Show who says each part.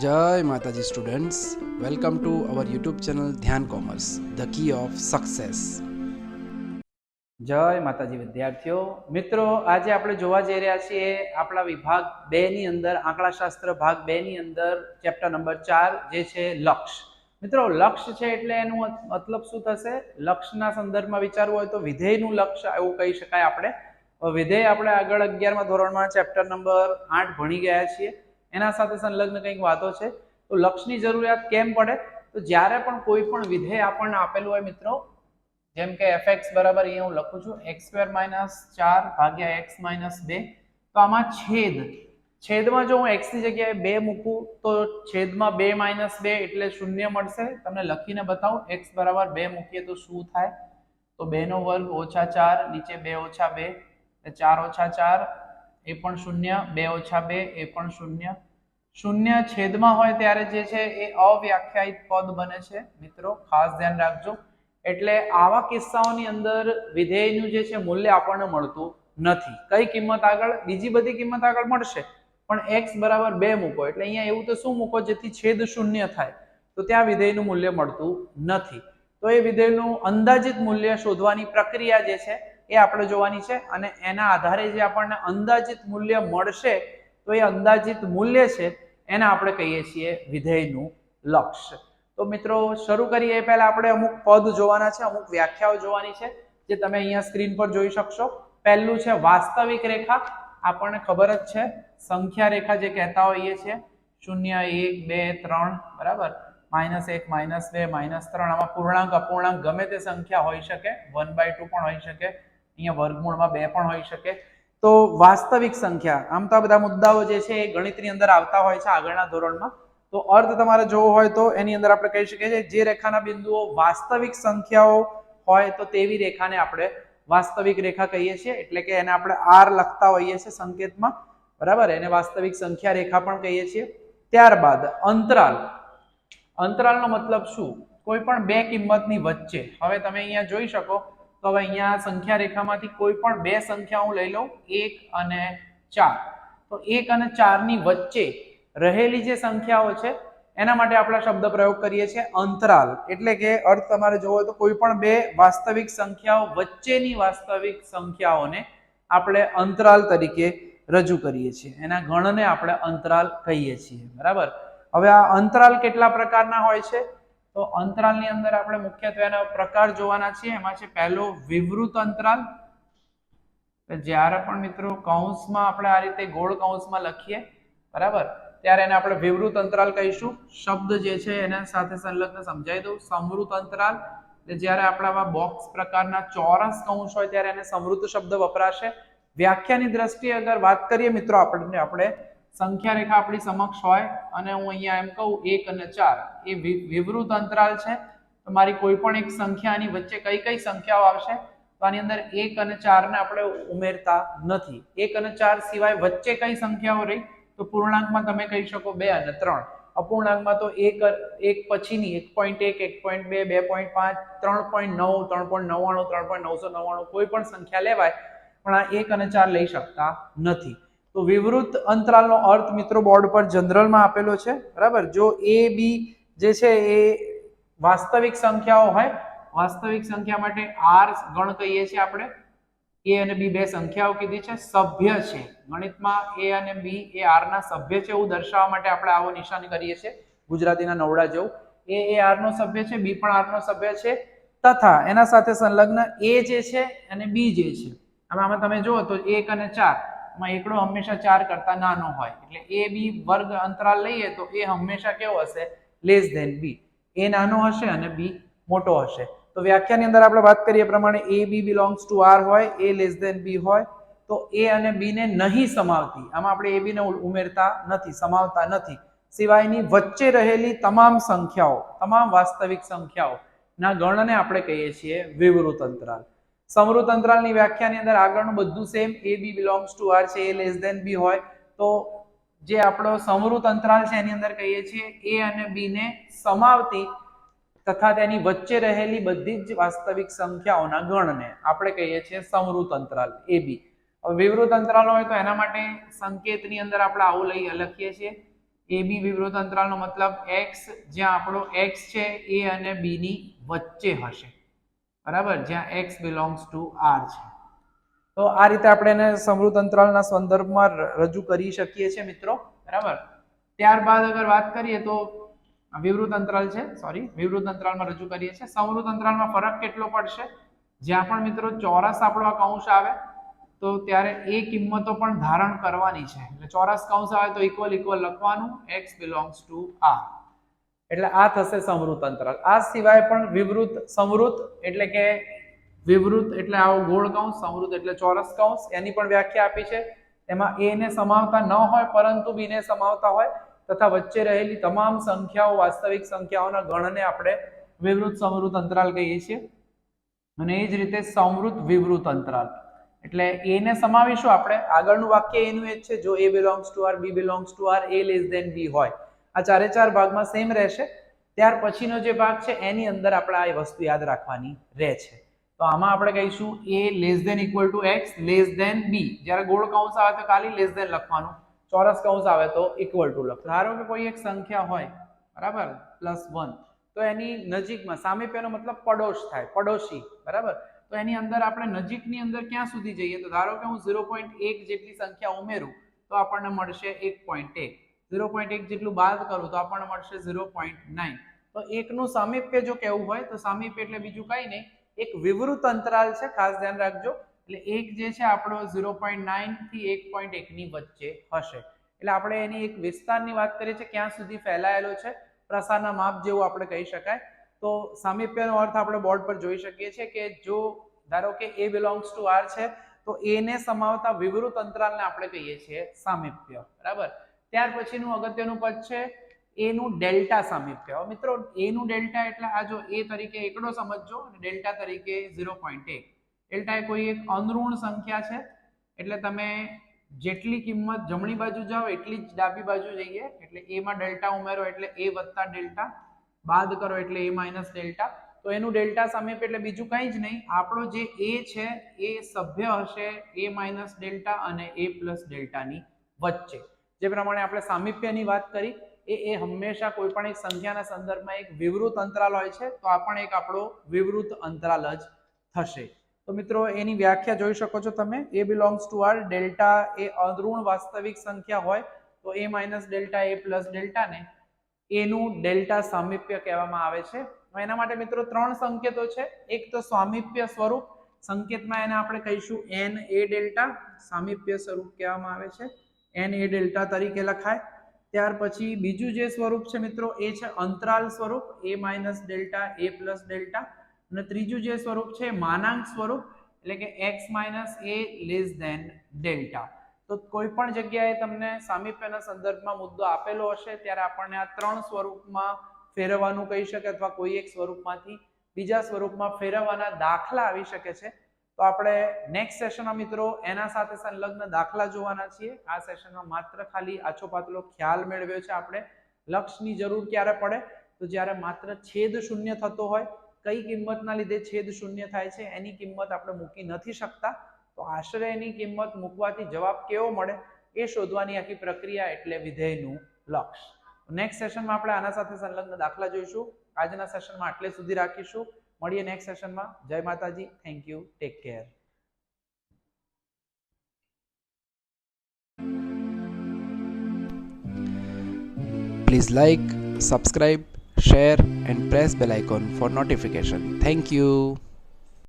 Speaker 1: જય Mataji students. Welcome to our YouTube channel Dhyan commerce, the key of success.
Speaker 2: જય માતાજી વિદ્યાર્થીઓ. મિત્રો, આજે આપણે જોવા જઈ રહ્યા છીએ આપણા વિભાગ બે ની અંદર, આંકડાશાસ્ત્ર ભાગ બે ની અંદર ચેપ્ટર નંબર ચાર, જે છે લક્ષ. મિત્રો લક્ષ્ય છે એટલે એનું મતલબ શું થશે? લક્ષના સંદર્ભમાં વિચારવું હોય તો વિધેયનું લક્ષ્ય એવું કહી શકાય આપણે. વિધેય આપણે આગળ અગિયારમાં ધોરણમાં ચેપ્ટર નંબર આઠ ભણી ગયા છીએ. એના સાથે સંલગ્ન કંઈક વાતો છે, તો લક્ષની જરૂરિયાત કેમ પડે? તો જ્યારે પણ કોઈ પણ વિધેય આપણને આપેલું હોય મિત્રો, જેમ કે એફ એક્સ બરાબર અહીંયા હું લખું છું એક્સ સ્ક્વેર માઇનસ ચાર ભાગ્યા એક્સ માઇનસ બે, તો આમાં છેદ, છેદમાં જો હું એક્સની જગ્યાએ બે મૂકું, તો છેદમાં બે માઇનસ બે એટલે શૂન્ય મળશે. તમને લખીને બતાવું એક્સ બરાબર બે મૂકીએ તો શું થાય? તો બેનો વર્ગ ઓછા ચાર, નીચે બે ઓછા બે ચાર ઓછા ચાર એ પણ શૂન્ય, બે ઓછા બે, એ પણ શૂન્ય. શૂન્ય છેદમાં હોય ત્યારે જે છે એ અવ્યાખ્યાયિત પદ બને છે, મિત્રો. ખાસ ધ્યાન રાખજો. એટલે આવા કિસ્સાઓની અંદર વિધેયનું જે છે મૂલ્ય આપણને મળતું નથી. કઈ કિંમત આગળ? બીજી બધી કિંમત આગળ મળશે. પણ એક્સ બરાબર બે મૂકો. એટલે અહીંયા એવું તો શું મૂકો? જેથી છેદ શૂન્ય થાય. તો ત્યાં વિધેયનું મૂલ્ય મળતું નથી. તો એ વિધેયનું અંદાજિત મૂલ્ય શોધવાની પ્રક્રિયા જે છે એ આપણે જોવાની છે અને એના આધારે જે આપણને અંદાજિત મૂલ્ય મળશે, તો એ અંદાજિત મૂલ્ય છે એને આપણે કહીએ છીએ વિધેયનું લક્ષ્ય. તો મિત્રો, શરૂ કરીએ એ પહેલા આપણે અમુક પદ જોવાના છે, અમુક વ્યાખ્યાઓ જોવાની છે, જે તમે અહીંયા સ્ક્રીન પર જોઈ શકશો. પહેલું છે વાસ્તવિક રેખા. આપણને ખબર જ છે, સંખ્યા રેખા જે કહેતા હોઈએ છીએ, શૂન્ય એક, બે, ત્રણ, બરાબર? માઇનસ એક, માઇનસ બે, માઇનસ ત્રણ, આમાં પૂર્ણાંક, અપૂર્ણાંક ગમે તે સંખ્યા હોઈ શકે, વન બાય ટુ પણ હોઈ શકે અહીંયા વર્ગમૂળમાં બે પણ હોઈ શકે. તો વાસ્તવિક સંખ્યા, આમ તો આ બધા મુદ્દાઓ જે છે એ ગણિતની અંદર આવતા હોય છે આગળના ધોરણમાં. તો અર્થ તમારે જોવો હોય તો એની અંદર આપણે કહી શકીએ છીએ, જે રેખાના બિંદુઓ વાસ્તવિક સંખ્યાઓ હોય તો તેવી રેખાને આપણે વાસ્તવિક રેખા કહીએ છીએ. એટલે કે એને આપણે આર લખતા હોઈએ છીએ સંકેતમાં. બરાબર? એને વાસ્તવિક સંખ્યા રેખા પણ કહીએ છીએ. ત્યારબાદ અંતરાલ. અંતરાલનો મતલબ શું? કોઈ પણ બે કિંમતની વચ્ચે. હવે તમે અહીંયા જોઈ શકો તો હવે અહીંયા સંખ્યા રેખામાંથી કોઈ પણ બે સંખ્યા હું લઈ લઉં, એક અને ચાર. તો એક અને ચારની વચ્ચે રહેલી જે સંખ્યાઓ છે, એના માટે આપણે શબ્દ પ્રયોગ કરીએ છીએ અંતરાલ. એટલે કે અર્થ તમારે જોવો તો કોઈ પણ બે વાસ્તવિક સંખ્યાઓ વચ્ચેની વાસ્તવિક સંખ્યાઓને આપણે અંતરાલ તરીકે રજૂ કરીએ છીએ. એના ગણને આપણે અંતરાલ કહીએ છીએ. બરાબર? હવે આ અંતરાલ કેટલા પ્રકારના હોય છે? તો અંતરાલની અંદર આપણે મુખ્યત્વે એના પ્રકાર જોવાના છીએ. એમાં છે પહેલો વિવૃત અંતરાલ. જ્યારે પણ મિત્રો કૌંસમાં આપણે આ રીતે ગોળ કૌંસમાં લખીએ, બરાબર? ત્યારે એને આપણે વિવૃત અંતરાલ કહીશું. શબ્દ જે છે એના સાથે સંલગ્ન સમજાવી દઉં. સમૃત અંતરાલ. એટલે જ્યારે આપણા બોક્સ પ્રકારના ચોરસ કૌંસ હોય ત્યારે એને સમૃદ્ધ શબ્દ વપરાશે. વ્યાખ્યાની દ્રષ્ટિએ અગર વાત કરીએ મિત્રો આપણને, આપણે સંખ્યા રેખા આપણી સમક્ષ હોય અને હું અહીંયા એમ કહું, એક અને ચાર, એ વિવૃત અંતરાલ છે. તો મારી કોઈ પણ એક સંખ્યાની વચ્ચે કઈ કઈ સંખ્યાઓ આવશે? તો આની અંદર એક અને ચાર ને આપણે ઉમેરતા નથી. એક અને ચાર સિવાય વચ્ચે કઈ સંખ્યાઓ રહી? તો પૂર્ણાંકમાં તમે કહી શકો બે અને ત્રણ. અપૂર્ણાંકમાં તો એક એક પછીની, એક પોઈન્ટ એક એક પોઈન્ટ બે બે પોઈન્ટ પાંચ, ત્રણ પોઈન્ટ નવ, ત્રણ પોઈન્ટ નવ્વાણું, ત્રણ પોઈન્ટ નવસો નવ્વાણું કોઈ પણ સંખ્યા લેવાય, પણ આ એક અને ચાર લઈ શકતા નથી. તો વિવૃત અંતરાલનો અર્થ મિત્રો બોર્ડ પર જનરલમાં આપેલો છે, બરાબર? જો એ બી જે છે એ વાસ્તવિક સંખ્યાઓ હોય, વાસ્તવિક સંખ્યા માટે આર ગણ કહીએ છીએ આપણે એ અને બી બે સંખ્યાઓ કીધી છે, સભ્ય છે. ગણિતમાં એ અને બી એ આર ના સભ્ય છે એવું દર્શાવવા માટે આપણે આવો નિશાન કરીએ છીએ, ગુજરાતીના નવડા જેવું. એ એ આર નો સભ્ય છે બી પણ આર નો સભ્ય છે, તથા એના સાથે સંલગ્ન એ જે છે અને બી જે છે. આમાં તમે જુઓ તો એક અને ચાર. માં એકડો હંમેશા ચાર કરતા નાનો હોય. એટલે એ બી વર્ગ અંતરાલ લઈએ તો એ હંમેશા કેવો હશે? લેસ ધેન બી એ નાનો હશે અને બી મોટો હશે. તો વ્યાખ્યાની અંદર આપણે વાત કરીએ પ્રમાણે A B belongs to R હોય એ લેસ ધેન બી હોય, તો એ અને બી ને નહીં સમાવતી. આમાં આપણે એ બી ને ઉમેરતા નથી, સમાવતા નથી. સિવાયની વચ્ચે રહેલી તમામ સંખ્યાઓ, તમામ વાસ્તવિક સંખ્યાઓ ના ગણને આપણે કહીએ છીએ વિવૃત અંતરાલ. સમૃદ્ધ અંતરાલની વ્યાખ્યાની અંદર આગળનું બધું same A B belongs to R છે એ લેસ ધેન બી હોય. તો જે આપણો સમૃત અંતરાલ છે એની અંદર કહીએ છીએ એ અને બી ને સમાવતી તથા તેની વચ્ચે રહેલી બધી જ વાસ્તવિક સંખ્યાઓના ગણને આપણે કહીએ છીએ સમૃદ્ધ અંતરાલ એ બી વિવૃત અંતરાલ હોય તો એના માટે સંકેતની અંદર આપણે આવું લઈ લખીએ છીએ. એ બી વિવૃત અંતરાલનો મતલબ એક્સ જ્યાં આપણો એક્સ છે એ અને બી ની વચ્ચે હશે. બરાબર? જ્યાં એક્સ બિલોંગ્સ ટુ આર છે. તો આ રીતે આપણે એને સમૃદ્ધ અંતરાલના સંદર્ભમાં રજૂ કરી શકીએ છીએ મિત્રો. બરાબર? ત્યારબાદ અગર વાત કરીએ તો વિવૃત અંતરાલ છે સોરી વિવૃત અંતરાલમાં રજૂ કરીએ છીએ. સમૃદ્ધ અંતરાલમાં ફરક કેટલો પડશે? જ્યાં પણ મિત્રો ચોરસ આપણો આ કૌંસ આવે, તો ત્યારે એ કિંમતો પણ ધારણ કરવાની છે. એટલે ચોરસ કૌંસ આવે તો ઇક્વલ ઇક્વલ લખવાનું. એક્સ બિલોંગ્સ ટુ આર એટલે આ થશે સમૃદ્ધ અંતરાલ. આ સિવાય પણ વિવૃત, સમૃદ્ધ એટલે કે વિવૃત એટલે આવો ગોળ કૌંસ, સમૃદ્ધ એટલે ચોરસ કૌંસ, એની પણ વ્યાખ્યા આપી છે. એમાં એ ને સમાવતા ન હોય, પરંતુ બી ને સમાવતા હોય, તથા વચ્ચે રહેલી તમામ સંખ્યાઓ, વાસ્તવિક સંખ્યાઓના ગણને આપણે વિવૃત, સમૃદ્ધ અંતરાલ કહીએ છીએ. અને એ જ રીતે સમૃદ્ધ, વિવૃત અંતરાલ. એટલે એ ને સમાવીશું આપણે. આગળનું વાક્ય એનું એ જ છે, જો A belongs to R B belongs to R A less than B હોય. આ ચારે ચાર ભાગમાં સેમ રહેશે. ત્યાર પછીનો જે ભાગ છે, એની અંદર આપણે આ વસ્તુ યાદ રાખવાની રહે છે. તો આમાં આપણે કહીશું A less than equal to X less than B જ્યારે ગોળ કૌંસ આવે તો ખાલી લેસ દેન લખવાનું. ચોરસ કૌંસ આવે તો ઇક્વલ ટુ લખ ધારો કે કોઈ એક સંખ્યા હોય, બરાબર? પ્લસ વન તો એની નજીકમાં, સામે પેનો મતલબ પડોશ થાય, પડોશી, બરાબર? તો એની અંદર આપણે નજીકની અંદર ક્યાં સુધી જઈએ? તો ધારો કે હું ઝીરો પોઈન્ટ એક જેટલી સંખ્યા ઉમેરું, તો આપણને મળશે એક પોઈન્ટ એક. ઝીરો પોઈન્ટ એક જેટલું બાદ કરું તો આપણને મળશે ઝીરો પોઈન્ટ નાઇન તો એકનું સામીપ્ય જો કહેવું હોય તો સામીપ્ય એટલે બીજું કંઈ નહીં. એક વિવૃત અંતરાલ છે, ખાસ ધ્યાન રાખજો. એટલે એક જે છે આપણો ઝીરો પોઈન્ટ નાઇનથી એક પોઈન્ટ એકની વચ્ચે હશે. એટલે આપણે એની એક વિસ્તારની વાત કરીએ છીએ, ક્યાં સુધી ફેલાયેલો છે? પ્રસારના માપ જેવું આપણે કહી શકાય. તો સામીપ્યનો અર્થ આપણે બોર્ડ પર જોઈ શકીએ છીએ કે જો ધારો કે એ બિલોંગ્સ ટુ આર છે, તો એને સમાવતા વિવૃત અંતરાલને આપણે કહીએ છીએ સામીપ્ય. બરાબર? ત્યાર પછીનું અગત્યનું પદ છે એનું ડેલ્ટા સામીપ્ય મિત્રો એનું ડેલ્ટા એટલે આ જો એ તરીકે એકડો સમજજો અને ડેલ્ટા તરીકે ઝીરો પોઈન્ટ એક. ડેલ્ટા એ કોઈ એક અનઋણ સંખ્યા છે. એટલે તમે જેટલી કિંમત જમણી બાજુ જાઓ, એટલી જ ડાબી બાજુ જઈએ. એટલે એમાં ડેલ્ટા ઉમેરો એટલે એ વત્તા ડેલ્ટા. બાદ કરો એટલે એ માઇનસ ડેલ્ટા. તો એનું ડેલ્ટા સામીપ્ય એટલે બીજું કંઈ જ નહીં. આપણો જે એ છે, એ સભ્ય હશે એ માઇનસ ડેલ્ટા અને એ પ્લસ ડેલ્ટાની વચ્ચે. જે પ્રમાણે આપણે સામીપ્યની વાત કરી, એ એ હંમેશા કોઈ પણ એક સંખ્યાના સંદર્ભમાં એક વિવૃત અંતરાલ હોય છે, તો આ પણ એક આપણો વિવૃત અંતરાલ જ થશે. તો મિત્રો, એની વ્યાખ્યા જોઈ શકો છો તમે. A belongs to R delta એ અઋણ વાસ્તવિક સંખ્યા હોય, તો A minus delta A plus delta ને એનું ડેલ્ટા સામીપ્ય કહેવામાં આવે છે. એના માટે મિત્રો, ત્રણ સંકેતો છે. એક તો સ્વામીપ્ય સ્વરૂપ. સંકેતમાં એને આપણે કહીશું એન એ ડેલ્ટા સામીપ્ય સ્વરૂપ કહેવામાં આવે છે. એન એ ડેલ્ટા તરીકે લખાય. ત્યાર પછી બીજું જે સ્વરૂપ છે મિત્રો, એ છે અંતરાલ સ્વરૂપ A minus delta A plus delta અને ત્રીજું જે સ્વરૂપ છે માનાંક સ્વરૂપ, એટલે કે X minus A less than delta તો કોઈ પણ જગ્યાએ તમને સામીપ્યના સંદર્ભમાં મુદ્દો આપેલો હશે, ત્યારે આપણને આ ત્રણ સ્વરૂપમાં ફેરવવાનું કહી શકે અથવા કોઈ એક સ્વરૂપમાંથી બીજા સ્વરૂપમાં ફેરવવાના દાખલા આવી શકે છે. તો આપણે નેક્સ્ટ સેશનમાં મિત્રો એના સાથે સંલગ્ન દાખલા જોવાના છીએ. આ સેશનમાં માત્ર ખાલી આછો પાતળો ખ્યાલ મેળવ્યો છે આપણે. લક્ષની જરૂર ક્યારે પડે? તો જ્યારે માત્ર છેદ શૂન્ય થતો હોય, કઈ કિંમતના લીધે છેદ શૂન્ય થાય છે, એની કિંમત આપણે મૂકી નથી શકતા. તો આશરે એની કિંમત મૂકવાથી જવાબ કેવો મળે? એ શોધવાની આખી પ્રક્રિયા એટલે વિધેયનું લક્ષ. નેક્સ્ટ સેશનમાં આપણે આના સાથે સંલગ્ન દાખલા જોઈશું. આજના સેશનમાં આટલે સુધી રાખીશું. મળીએ નેક્સ્ટ સેશનમાં જય માતાજી thank you take care
Speaker 1: Please like, subscribe, share and press bell icon for notification. Thank you.